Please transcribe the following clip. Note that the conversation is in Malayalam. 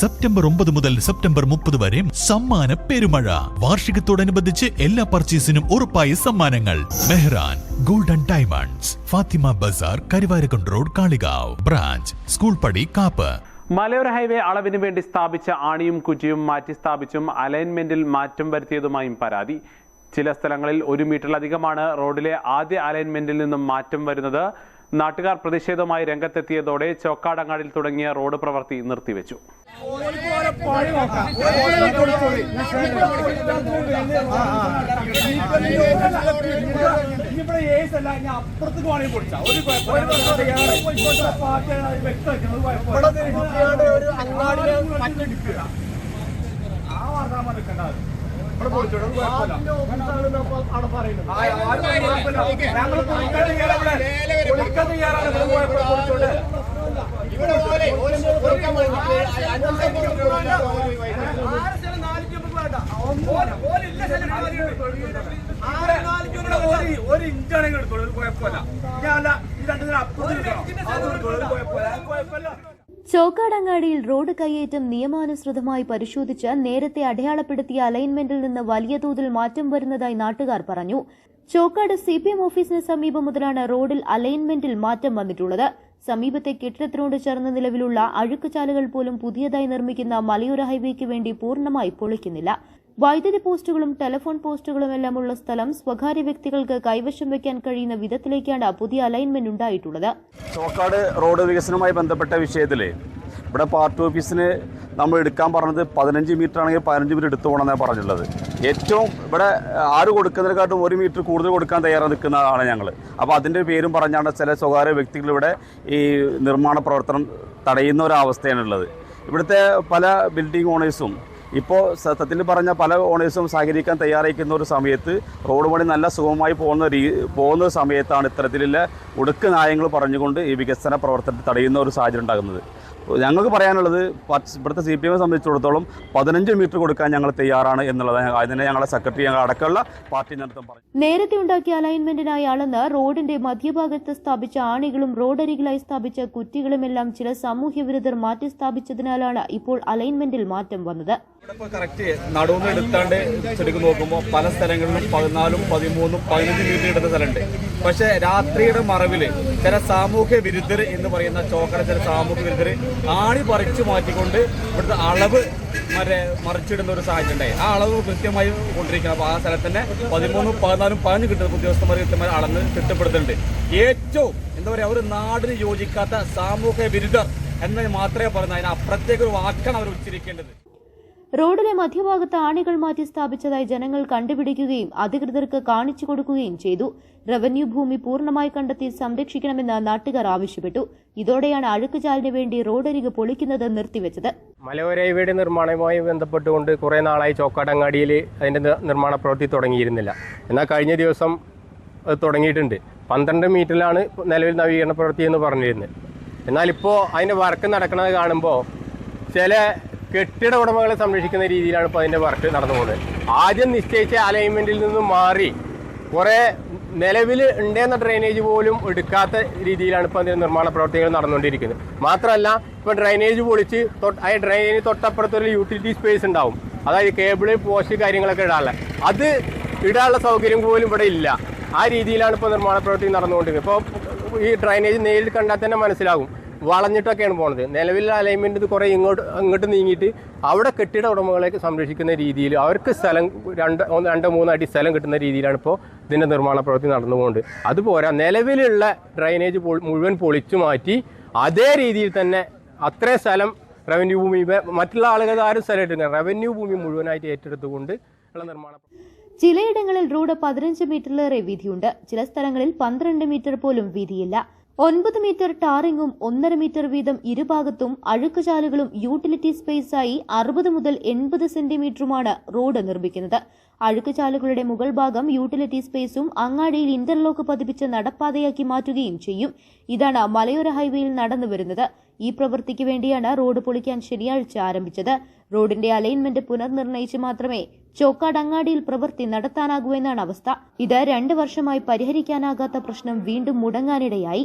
സെപ്റ്റംബർ ഒമ്പത് മുതൽ സെപ്റ്റംബർ മുപ്പത് വരെ സമ്മാന പെരുമഴ. വാർഷികത്തോടനുബന്ധിച്ച് എല്ലാ പർച്ചേസിനും ഉറപ്പായ സമ്മാനങ്ങൾ. Mehran golden diamonds Fathima Bazar Karuvarakundu road Kalikavu. Branch school പടി കാപ്പ്. മലയോര ഹൈവേ അളവിന് വേണ്ടി സ്ഥാപിച്ച ആണിയും കുറ്റിയും മാറ്റി സ്ഥാപിച്ചും അലൈൻമെന്റിൽ മാറ്റം വരുത്തിയതുമായും പരാതി. ചില സ്ഥലങ്ങളിൽ ഒരു മീറ്ററിലധികമാണ് റോഡിലെ ആദ്യ അലൈൻമെന്റിൽ നിന്നും മാറ്റം വരുന്നത്. നാട്ടുകാർ പ്രതിഷേധവുമായി രംഗത്തെത്തിയതോടെ ചോക്കാടങ്ങാടിൽ തുടങ്ങിയ റോഡ് പ്രവൃത്തി നിർത്തിവെച്ചു. ആ വാർത്താൻ നിൽക്കേണ്ടത് ഇവിടെ. പൊളിച്ചോളൂ ഒരു പൊളിച്ചോണ്ട്. ഒരു ഇഞ്ചാണെങ്കിൽ എടുത്തോളൂ ഒരു കുഴപ്പമില്ല. ഞാൻ ഈ രണ്ടിന് അപ്പുറത്ത് കുഴപ്പമില്ല. കുഴപ്പമില്ല. ചോക്കാടങ്ങാടിയിൽ റോഡ് കയ്യേറ്റം നിയമാനുസൃതമായി പരിശോധിച്ച് നേരത്തെ അടയാളപ്പെടുത്തിയ അലൈൻമെന്റിൽ നിന്ന് വലിയ തോതിൽ മാറ്റം വരുന്നതായി നാട്ടുകാർ പറഞ്ഞു. ചോക്കാട് സി പി എം ഓഫീസിന് സമീപം മുതലാണ് റോഡിൽ അലൈൻമെന്റിൽ മാറ്റം വന്നിട്ടുള്ളത്. സമീപത്തെ കെട്ടിടത്തിനോട് ചേർന്ന നിലവിലുള്ള അഴുക്കുചാലുകൾ പോലും പുതിയതായി നിർമ്മിക്കുന്ന മലയോര ഹൈവേക്ക് വേണ്ടി പൂർണമായി പൊളിക്കുന്നില്ല. വൈദ്യുതി പോസ്റ്റുകളും ടെലിഫോൺ പോസ്റ്റുകളും എല്ലാം ഉള്ള സ്ഥലം സ്വകാര്യ വ്യക്തികൾക്ക് കൈവശം വയ്ക്കാൻ കഴിയുന്ന വിധത്തിലേക്കാണ് പുതിയ അലൈൻമെന്റ് ഉണ്ടായിട്ടുള്ളത്. ചോക്കാട് റോഡ് വികസനവുമായി ബന്ധപ്പെട്ട വിഷയത്തിൽ ഇവിടെ പാർട്ടി ഓഫീസിന് നമ്മൾ എടുക്കാൻ പറഞ്ഞത് പതിനഞ്ച് മീറ്റർ ആണെങ്കിൽ പതിനഞ്ച് മീറ്റർ എടുത്തു പോകണമെന്നാണ് പറഞ്ഞിട്ടുള്ളത്. ഏറ്റവും ഇവിടെ ആറ് കൊടുക്കുന്നതിനെക്കാട്ടും ഒരു മീറ്റർ കൂടുതൽ കൊടുക്കാൻ തയ്യാറായി നിൽക്കുന്നതാണ് ഞങ്ങൾ അപ്പോൾ അതിന്റെ പേരും പറഞ്ഞാണ് ചില സ്വകാര്യ വ്യക്തികൾ ഇവിടെ ഈ നിർമ്മാണ പ്രവർത്തനം തടയുന്ന ഒരവസ്ഥയാണുള്ളത് ഇവിടുത്തെ പല ബിൽഡിംഗ് ഓണേഴ്സും ഇപ്പോൾ സത്യത്തിൽ പറഞ്ഞ പല ഓണേഴ്സും സഹകരിക്കാൻ തയ്യാറായിരിക്കുന്ന ഒരു സമയത്ത് റോഡ് പണി നല്ല സുഖമായി പോകുന്ന രീ പോകുന്ന സമയത്താണ് ഇത്തരത്തിലുള്ള ഉടുക്ക് നയങ്ങൾ പറഞ്ഞുകൊണ്ട് ഈ വികസന പ്രവർത്തനത്തെ തടയുന്ന ഒരു സാഹചര്യം ഉണ്ടാകുന്നത്. ഞങ്ങൾക്ക് പറയാനുള്ളത് ഇവിടുത്തെ സി പി എമ്മിനെ സംബന്ധിച്ചിടത്തോളം പതിനഞ്ച് മീറ്റർ കൊടുക്കാൻ ഞങ്ങൾ തയ്യാറാണ് എന്നുള്ളതാണ്. അതിനെ ഞങ്ങളുടെ സെക്രട്ടറി ഞങ്ങൾ അടക്കമുള്ള പാർട്ടി നേതൃത്വം പറഞ്ഞു. നേരത്തെ ഉണ്ടാക്കിയ അലൈൻമെന്റിനായി അളന്ന് റോഡിന്റെ മധ്യഭാഗത്ത് സ്ഥാപിച്ച ആണികളും റോഡരികിലായി സ്ഥാപിച്ച കുറ്റികളുമെല്ലാം ചില സാമൂഹ്യ വിരുദ്ധർ മാറ്റി സ്ഥാപിച്ചതിനാലാണ് ഇപ്പോൾ അലൈൻമെന്റിൽ മാറ്റം വന്നത്. ഇവിടെ കറക്റ്റ് എടുത്താണ്ട് ശരിക്കും നോക്കുമ്പോൾ പല സ്ഥലങ്ങളിലും പതിനാലും പതിമൂന്നും പതിനഞ്ച് മീറ്റർ ഇടുന്ന സ്ഥലമുണ്ട്. പക്ഷെ രാത്രിയുടെ മറവിൽ ചില സാമൂഹ്യ വിരുദ്ധർ എന്ന് പറയുന്ന ചോക്കട ചില സാമൂഹ്യ വിരുദ്ധർ ആണി പറിച്ചു മാറ്റിക്കൊണ്ട് ഇവിടുത്തെ അളവ് മറ്റേ മറിച്ചിടുന്ന ഒരു സാഹചര്യം ഉണ്ടായി. ആ അളവ് കൃത്യമായി കൊണ്ടിരിക്കണം. അപ്പോൾ ആ സ്ഥലത്ത് തന്നെ പതിമൂന്നും പതിനാലും പതിനഞ്ച് കിട്ടുന്ന ഉദ്യോഗസ്ഥന്മാർ കൃത്യമായി അളന്ന് തിട്ടപ്പെടുത്തുന്നുണ്ട്. ഏറ്റവും എന്താ പറയുക ഒരു നാടിന് യോജിക്കാത്ത സാമൂഹ്യ വിരുദ്ധർ എന്ന് മാത്രമേ പറയുന്നത് അതിന് അപ്പുറത്തേക്ക് ഒരു വാക്കാണ് അവർ ഉച്ചരിക്കേണ്ടത്. റോഡിലെ മധ്യഭാഗത്ത് ആണികൾ മാറ്റി സ്ഥാപിച്ചതായി ജനങ്ങൾ കണ്ടുപിടിക്കുകയും അധികൃതർക്ക് കാണിച്ചു കൊടുക്കുകയും ചെയ്തു. റവന്യൂ ഭൂമി പൂർണമായി കണ്ടെത്തി സംരക്ഷിക്കണമെന്ന് നാട്ടുകാർ ആവശ്യപ്പെട്ടു. ഇതോടെയാണ് അഴുക്കുചാലിന് വേണ്ടി റോഡരിക് പൊളിക്കുന്നത് നിർത്തിവെച്ചത്. മലയോര ഹൈവേയുടെ നിർമ്മാണവുമായി ബന്ധപ്പെട്ടുകൊണ്ട് കുറേ നാളായി ചോക്കാടങ്ങാടിയിൽ അതിന്റെ നി- നിർമ്മാണ പ്രവൃത്തി തുടങ്ങിയിരുന്നില്ല. എന്നാൽ കഴിഞ്ഞ ദിവസം അത് തുടങ്ങിയിട്ടുണ്ട്. പന്ത്രണ്ട് മീറ്ററിലാണ് നിലവിൽ നവീകരണ പ്രവൃത്തി എന്ന് പറഞ്ഞിരുന്നത്. എന്നാൽ ഇപ്പോൾ അതിന്റെ വർക്ക് നടക്കുന്നത് കാണുമ്പോൾ ചില കെട്ടിട ഉടമകളെ സംരക്ഷിക്കുന്ന രീതിയിലാണ് ഇപ്പോൾ അതിന്റെ വർക്ക് നടന്നു പോകുന്നത്. ആദ്യം നിശ്ചയിച്ച അലൈൻമെന്റിൽ നിന്നും മാറി കുറേ നിലവിൽ ഉണ്ടെന്ന ഡ്രൈനേജ് പോലും എടുക്കാത്ത രീതിയിലാണ് ഇപ്പോൾ അതിന്റെ നിർമ്മാണ പ്രവർത്തികൾ നടന്നുകൊണ്ടിരിക്കുന്നത്. മാത്രമല്ല ഇപ്പോൾ ഡ്രൈനേജ് പൊളിച്ച് ആ ഡ്രൈനേജ് തൊട്ടപ്പുറത്തൊരു യൂട്ടിലിറ്റി സ്പേസ് ഉണ്ടാവും. അതായത് കേബിൾ പോസ്റ്റ് കാര്യങ്ങളൊക്കെ ഇടാനുള്ള. അത് ഇടാനുള്ള സൗകര്യം പോലും ഇവിടെ ഇല്ല. ആ രീതിയിലാണ് ഇപ്പോൾ നിർമ്മാണ പ്രവൃത്തി നടന്നുകൊണ്ടിരിക്കുന്നത്. ഇപ്പോൾ ഈ ഡ്രൈനേജ് നേരിൽ കണ്ടാൽ തന്നെ മനസ്സിലാകും. വളഞ്ഞിട്ടൊക്കെയാണ് പോണത്. നിലവിലെ അലൈൻമെന്റ് കുറേ ഇങ്ങോട്ട് അങ്ങോട്ട് നീങ്ങിയിട്ട് അവിടെ കെട്ടിട ഉടമകളെ സംരക്ഷിക്കുന്ന രീതിയിൽ അവർക്ക് സ്ഥലം രണ്ട് രണ്ട് മൂന്ന് അടി സ്ഥലം കിട്ടുന്ന രീതിയിലാണ് ഇപ്പോൾ ഇതിന്റെ നിർമ്മാണ പ്രവൃത്തി നടന്നുകൊണ്ട് അതുപോലെ നിലവിലുള്ള ഡ്രൈനേജ് മുഴുവൻ പൊളിച്ചു മാറ്റി അതേ രീതിയിൽ തന്നെ അത്രയും സ്ഥലം റവന്യൂ ഭൂമി മറ്റുള്ള ആളുകൾ ആരും സ്ഥലം ഇട്ടില്ല റവന്യൂ ഭൂമി മുഴുവനായിട്ട് ഏറ്റെടുത്തുകൊണ്ട് ഉള്ള നിർമ്മാണ ചിലയിടങ്ങളിൽ റോഡ് പതിനഞ്ച് മീറ്ററിലേറെ വീതിയുണ്ട്. ചില സ്ഥലങ്ങളിൽ പന്ത്രണ്ട് മീറ്റർ പോലും വീതിയില്ല. ഒൻപത് മീറ്റർ ടാറിങ്ങും ഒന്നര മീറ്റർ വീതം ഇരുഭാഗത്തും അഴുക്കുചാലുകളും യൂട്ടിലിറ്റി സ്പേസായി അറുപത് മുതൽ എൺപത് സെന്റിമീറ്ററുമാണ് റോഡ് നിർമ്മിക്കുന്നത്. അഴുക്കുചാലുകളുടെ മുകൾ ഭാഗം യൂട്ടിലിറ്റി സ്പേസും അങ്ങാടിയിൽ ഇന്റർലോക്ക് പതിപ്പിച്ച് നടപ്പാതയാക്കി മാറ്റുകയും ചെയ്യും. ഇതാണ് മലയോര ഹൈവേയിൽ നടന്നു വരുന്നത്. ഈ പ്രവൃത്തിക്ക് വേണ്ടിയാണ് റോഡ് പൊളിക്കാൻ ശനിയാഴ്ച ആരംഭിച്ചത്. റോഡിന്റെ അലൈൻമെന്റ് പുനർനിർണയിച്ച് മാത്രമേ ചോക്കാട് അങ്ങാടിയിൽ പ്രവൃത്തി നടത്താനാകൂ എന്നാണ് അവസ്ഥ. ഇത് രണ്ട് വർഷമായി പരിഹരിക്കാനാകാത്ത പ്രശ്നം വീണ്ടും മുടങ്ങാനിടയായി.